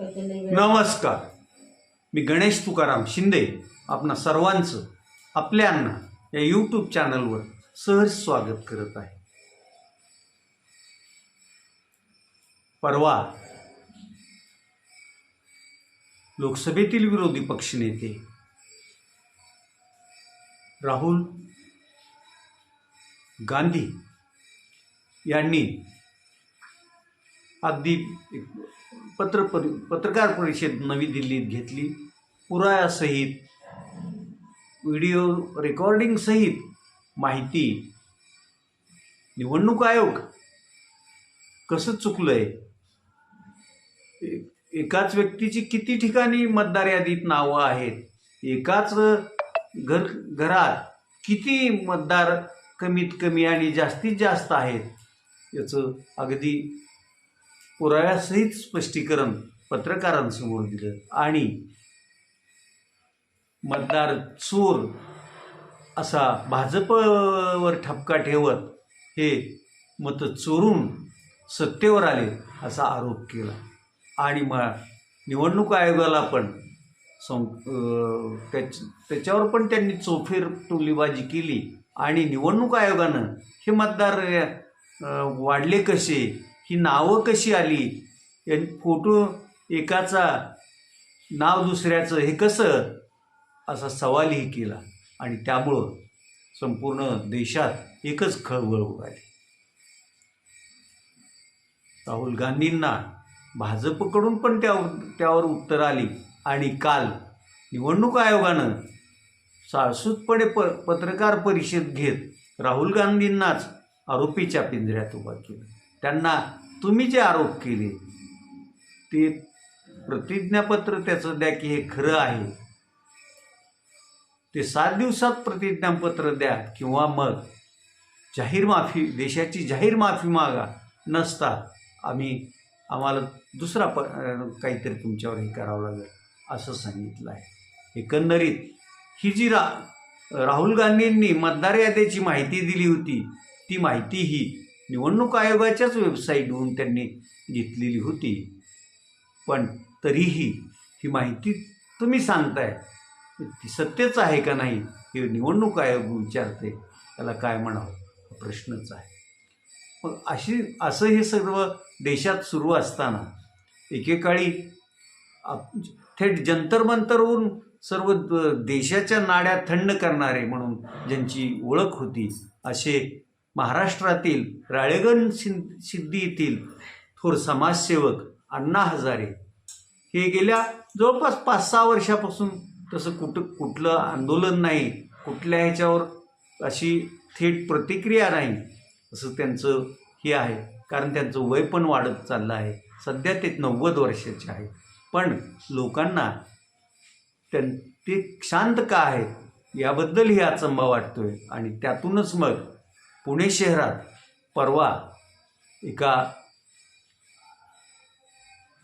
नमस्कार. मी गणेश तुकाराम शिंदे आपणा सर्वांचं आपल्यांना या यूट्यूब चॅनलवर सहज स्वागत करत आहे. परवा लोकसभेतील विरोधी पक्षनेते राहुल गांधी यांनी अगदी पत्र परि पत्रकार परिषद नवी दिल्लीत घेतली. पुरायासहित व्हिडिओ रेकॉर्डिंगसहित माहिती. निवडणूक आयोग कसं चुकलं आहे एकाच व्यक्तीची किती ठिकाणी मतदार यादीत नावं आहेत? एकाच घर घरात किती मतदार कमीत कमी आणि जास्तीत जास्त आहेत? याचं अगदी पुराव्यासहित स्पष्टीकरण पत्रकारांसमोर दिलं. आणि मतदार चोर असा भाजपवर ठपका ठेवत हे मत चोरून सत्तेवर आले असा आरोप केला. आणि मग निवडणूक आयोगाला पण सं त्याच त्याच्यावर पण त्यांनी चोफेर टोलीबाजी केली. आणि निवडणूक आयोगानं हे मतदार वाढले कसे? ही नावं कशी आली? या फोटो एकाचा नाव दुसऱ्याचं हे कसं? असा सवालही केला. आणि त्यामुळं संपूर्ण देशात एकच खळबळ उडाली. राहुल गांधींना भाजपकडून पण त्या त्यावर उत्तर आली. आणि काल निवडणूक आयोगानं साळसूतपणे प पत्रकार परिषद घेत राहुल गांधींनाच आरोपीच्या पिंजऱ्यात उभा केलं. त्यांना तुम्ही जे आरोप केले ते प्रतिज्ञापत्र त्याचं द्या की हे खरं आहे. ते सात दिवसात प्रतिज्ञापत्र द्या किंवा मग जाहीर माफी देशाची जाहीर माफी मागा नसता आम्ही आम्हाला दुसरा प काहीतरी तुमच्यावर हे करावं लागेल असं सांगितलं आहे. एकंदरीत ही जी रा राहुल गांधींनी मतदार यादीची माहिती दिली होती ती माहिती ही निवडणूक आयोगाच्याच वेबसाईटवरून त्यांनी घेतलेली होती. पण तरीही ही माहिती तुम्ही सांगताय ती सत्यच आहे का नाही? हे निवडणूक आयोग विचारते त्याला काय म्हणावं? हा प्रश्नच आहे. मग अशी असं हे सर्व देशात सुरू असताना एकेकाळी आप- थेट जंतरमंतरवरून सर्व देशाच्या नाड्या थंड करणारे म्हणून ज्यांची ओळख होती असे महाराष्ट्रातील राळेगण सिं सिद्धी येथील थोर समाजसेवक अण्णा हजारे. हे गेल्या जवळपास पाच सहा वर्षापासून तसं कुठं कुठलं आंदोलन नाही कुठल्या ह्याच्यावर अशी थेट प्रतिक्रिया नाही असं त्यांचं हे आहे. कारण त्यांचं वय पण वाढत चाललं आहे. सध्या ते नव्वद वर्षाचे आहे पण लोकांना त्यां ते शांत का आहेत याबद्दलही अचंबा वाटतोय. आणि त्यातूनच मग पुणे शहरात परवा एका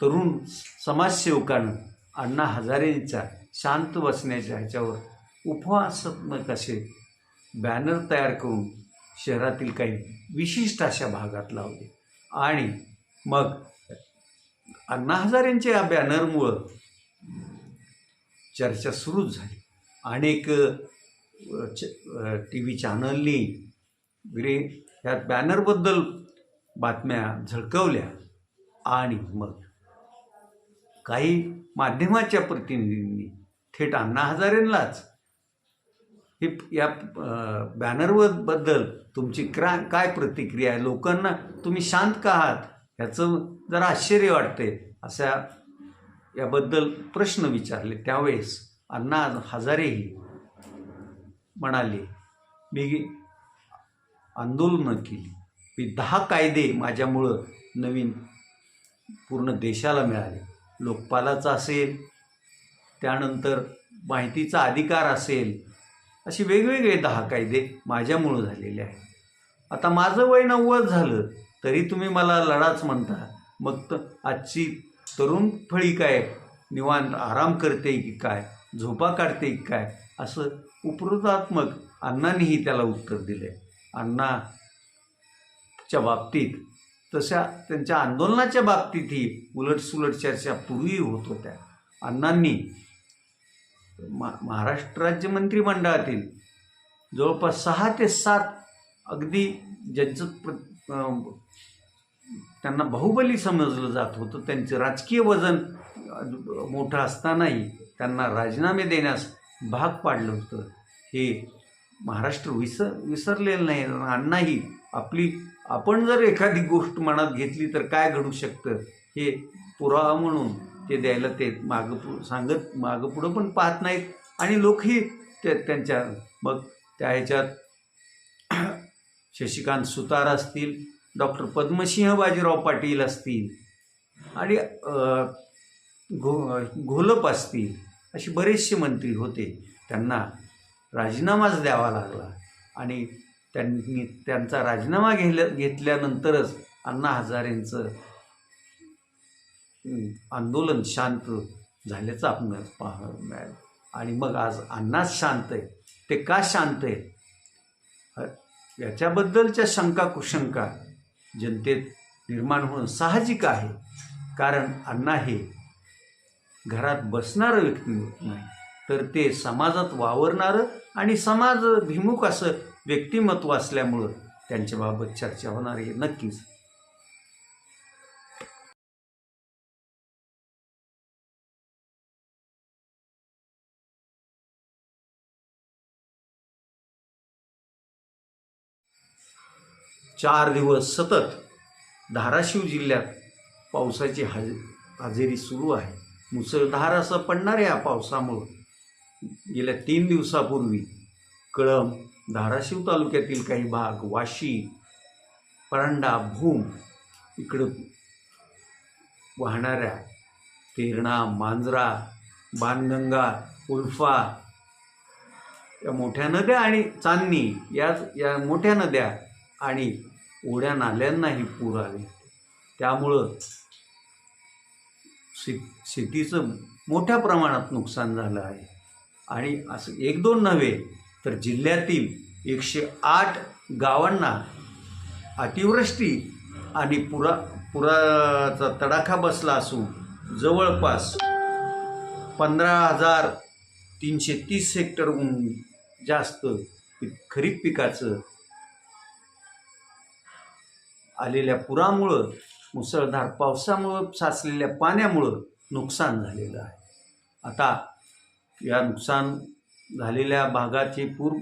तरुण समाजसेवकानं अण्णा हजारेंचा शांत बसण्याच्या ह्याच्यावर उपवासात्मक असे बॅनर तयार करून शहरातील काही विशिष्ट अशा भागात लावले. आणि मग अण्णा हजारेंच्या या बॅनरमुळं चर्चा सुरूच झाली. अनेक टी व्ही चॅनलनी वगैरे ह्या बॅनरबद्दल बातम्या झळकवल्या आणि मग काही माध्यमाच्या प्रतिनिधींनी थेट अण्णा हजारेंनाच हे या बॅनरबद्दल तुमची क्रा काय प्रतिक्रिया आहे? लोकांना तुम्ही शांत का आहात? ह्याचं जरा आश्चर्य वाटते अशा याबद्दल प्रश्न विचारले. त्यावेळेस अण्णा हजारेही म्हणाले मी आंदोलनं केली. मी दहा कायदे माझ्यामुळं नवीन पूर्ण देशाला मिळाले. लोकपालाचा असेल त्यानंतर माहितीचा अधिकार असेल असे वेगवेगळे दहा कायदे माझ्यामुळं झालेले आहेत. आता माझं वय नव्वद झालं तरी तुम्ही मला लढाच म्हणता. मग तर आजची तरुण फळी काय? निवांत आराम करते की काय? झोपा काढते की काय? असं उपरोधात्मक अण्णांनीही त्याला उत्तर दिलं आहे अण्णाच्या बाबतीत तशा त्यांच्या आंदोलनाच्या बाबतीतही उलटसुलट चर्चा पूर्वी होत होत्या. अण्णांनी मा महाराष्ट्र राज्य मंत्रिमंडळातील जवळपास सहा ते सात अगदी ज्यांचं प्र त्यांना बाहुबली समजलं जात होतं त्यांचं राजकीय वजन मोठं असतानाही त्यांना राजीनामे देण्यास भाग पाडलं होतं. हे महाराष्ट्र विसर विसरलेलं नाही. अण्णाही आपली आपण जर एखादी गोष्ट मनात घेतली तर काय घडू शकतं? हे पुरावा म्हणून ते द्यायला ते मागं पु सांगत मागं पुढं पण पाहत नाहीत. आणि लोकही ते त्यांच्या मग त्या ह्याच्यात शशिकांत सुतार असतील डॉक्टर पद्मसिंह बाजीराव पाटील असतील आणि घो घोलप असतील असे बरेचसे मंत्री होते. त्यांना राजीनामाच द्यावा लागला. आणि त्यांनी त्यांचा राजीनामा घेल्या घेतल्यानंतरच अण्णा हजारेंचं आंदोलन शांत झाल्याचं आपण पाहायला मिळालं. आणि मग आज अण्णाच शांत आहे ते का शांत आहे याच्याबद्दलच्या शंका कुशंका जनतेत निर्माण होणं साहजिक आहे. कारण अण्णा हे घरात बसणारं व्यक्ती नाही. तर ते समाजात वावरणारं आणि समाजभिमुख असं व्यक्तिमत्व असल्यामुळं त्यांच्याबाबत चर्चा होणार आहे नक्कीच. चार दिवस सतत धाराशिव जिल्ह्यात पावसाची हज हजेरी सुरू आहे. मुसळधार असं पडणार आहे या पावसामुळं. गेल्या तीन दिवसापूर्वी कळंब धाराशिव तालुक्यातील काही भाग वाशी परांडा भूम इकडं वाहणाऱ्या तेरणा मांजरा बाणगंगा उल्फा या मोठ्या नद्या आणि चांदणी या या मोठ्या नद्या आणि ओढ्या नाल्यांनाही पूर आले. त्यामुळं शेतीचं मोठ्या प्रमाणात नुकसान झालं आहे. आणि असं एक दोन नव्हे तर जिल्ह्यातील एकशे आठ गावांना अतिवृष्टी आणि पुरा पुराचा तडाखा बसला असून जवळपास पंधरा हजार तीनशे तीस हेक्टरहून जास्त खरीप पिकाचं आलेल्या पुरामुळं मुसळधार पावसामुळं साचलेल्या पाण्यामुळं नुकसान झालेलं आहे. आता या नुकसान झालेल्या भागाची पूर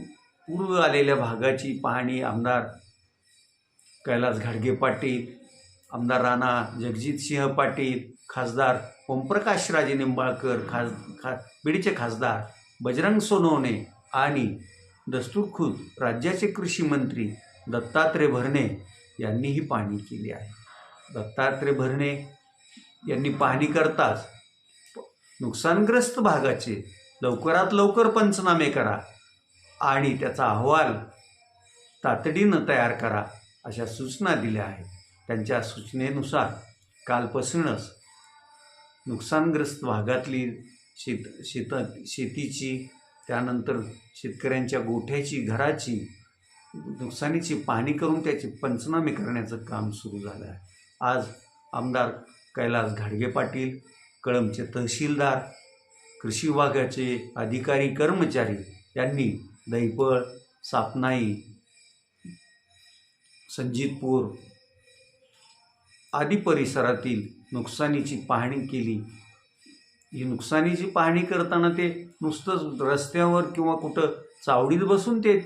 पूर्व आलेल्या भागाची पाहणी आमदार कैलास घाडगे पाटील आमदार राणा जगजितसिंह पाटील खासदार ओमप्रकाश राजे निंबाळकर खास खा बीडचे खासदार बजरंग सोनवणे आणि दस्तूरखुद राज्याचे कृषी मंत्री दत्तात्रय भरणे यांनीही पाहणी केली आहे. दत्तात्रय भरणे यांनी पाहणी करताच नुकसानग्रस्त भागाचे लवकरात लवकर पंचनामे करा आणि त्याचा अहवाल तातडीनं तयार करा अशा सूचना दिल्या आहेत. त्यांच्या सूचनेनुसार कालपासूनच नुकसानग्रस्त भागातली शेत शेत शेतीची त्यानंतर शेतकऱ्यांच्या गोठ्याची घराची नुकसानीची पाहणी करून त्याचे पंचनामे करण्याचं काम सुरू झालं आहे. आज आमदार कैलास घाडगे पाटील कळमचे तहसीलदार कृषी विभागाचे अधिकारी कर्मचारी यांनी दहिपळ सापनाई संजीतपूर आदी परिसरातील नुकसानीची पाहणी केली. ही नुकसानीची पाहणी करताना ते नुसतंच रस्त्यावर किंवा कुठं चावडीत बसून ते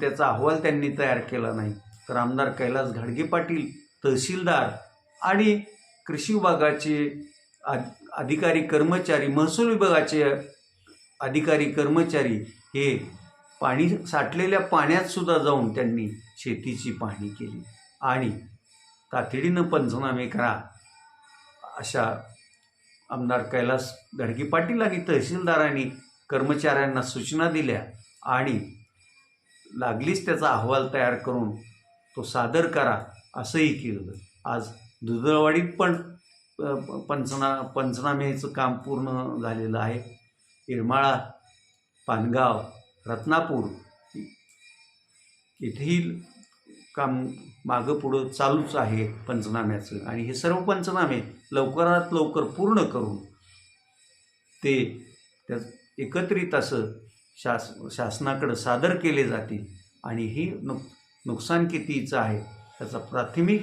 त्याचा अहवाल त्यांनी तयार केला नाही. तर आमदार कैलास घाडगे पाटील तहसीलदार आणि कृषी विभागाचे अधिकारी कर्मचारी महसूल विभागाचे अधिकारी कर्मचारी हे पाणी साठलेल्या पाण्यातसुद्धा जाऊन त्यांनी शेतीची पाहणी केली. आणि तातडीनं पंचनामे करा अशा आमदार कैलास धडकी पाटील आणि तहसीलदारांनी कर्मचाऱ्यांना सूचना दिल्या आणि लागलीच त्याचा अहवाल तयार करून तो सादर करा असंही केलं. आज दुधळवाडीत पण पंचना पंचनामेचं काम पूर्ण झालेलं आहे. येरमाळा पानगाव रत्नापूर इथेही काम मागं पुढं चालूच आहे पंचनाम्याचं. आणि हे सर्व पंचनामे लवकरात लवकर पूर्ण करून ते त्या एकत्रित असं शास शासनाकडं सादर केले जातील. आणि ही नुक नुकसान कितीचं आहे त्याचा प्राथमिक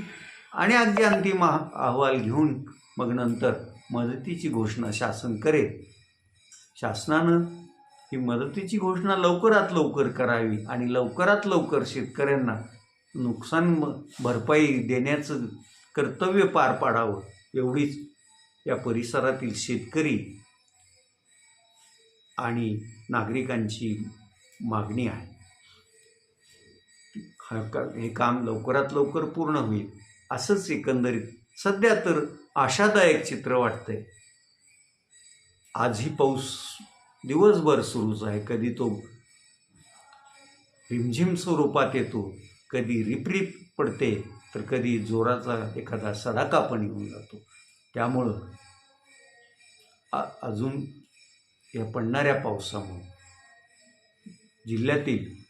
आणि अगदी अंतिम अहवाल घेऊन मग नंतर मदतीची घोषणा शासन करेल. शासनानं ही मदतीची घोषणा लवकरात लवकर करावी आणि लवकरात लवकर शेतकऱ्यांना नुकसान भरपाई देण्याचं कर्तव्य पार पाडावं एवढीच या परिसरातील शेतकरी आणि नागरिकांची मागणी आहे. हा का हे काम लवकरात लवकर पूर्ण होईल. असंच एकंदरीत. सध्या तर आशादायक चित्र वाटतंय. आजही पाऊस दिवसभर सुरूच आहे. कधी तो रिमझिम स्वरूपात येतो कधी रिपरिप पडते तर कधी जोराचा एखादा सडाका पण येऊन जातो. त्यामुळं आ- अजून या पडणाऱ्या पावसामुळे जिल्ह्यातील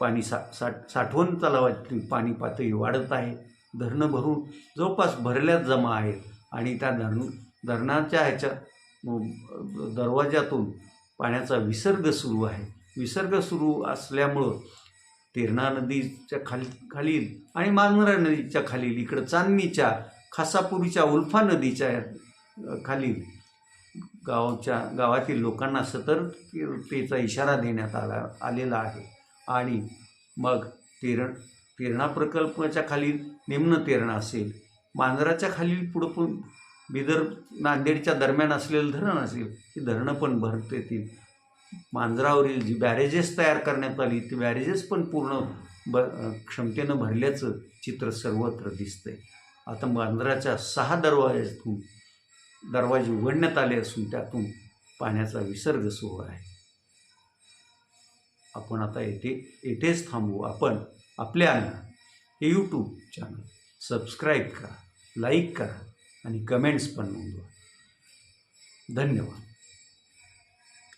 पाणी सा साठ साठवण तलावातली पाणी पातळी वाढत आहे. धरणं भरून जवळपास भरल्यात जमा आहेत. आणि त्या धरण धरणाच्या ह्याच्या दरवाज्यातून दरवाजातून पाण्याचा विसर्ग सुरू आहे. विसर्ग सुरू असल्यामुळं तेरणा नदीच्या खाली खालील आणि मांजरा नदीच्या खालील इकडं चांदणीच्या खासापुरीच्या उल्फा नदीच्या खालील गावच्या गावातील लोकांना सतर्कतेचा इशारा देण्यात आला आलेला आहे. आणि मग तेरण तेरणा प्रकल्पाच्या खालील निम्न तेरणा असेल. मांजराच्या खालील पुढं पण बिदर नांदेडच्या दरम्यान असलेलं धरण असेल ती धरणं पण भरत येतील. मांजरावरील जी बॅरेजेस तयार करण्यात आली ती बॅरेजेस पण पूर्ण ब क्षमतेनं भरल्याचं चित्र सर्वत्र दिसतंय. आता मांजराच्या सहा दरवाज्यातून दरवाजे उघडण्यात आले असून त्यातून पाण्याचा विसर्ग सुरू आहे. आपण आता येथे येथेच थांबू. आपण आपल्या हे यूट्यूब चॅनल सबस्क्राईब करा लाईक करा आणि कमेंट्स पण नोंदवा. धन्यवाद.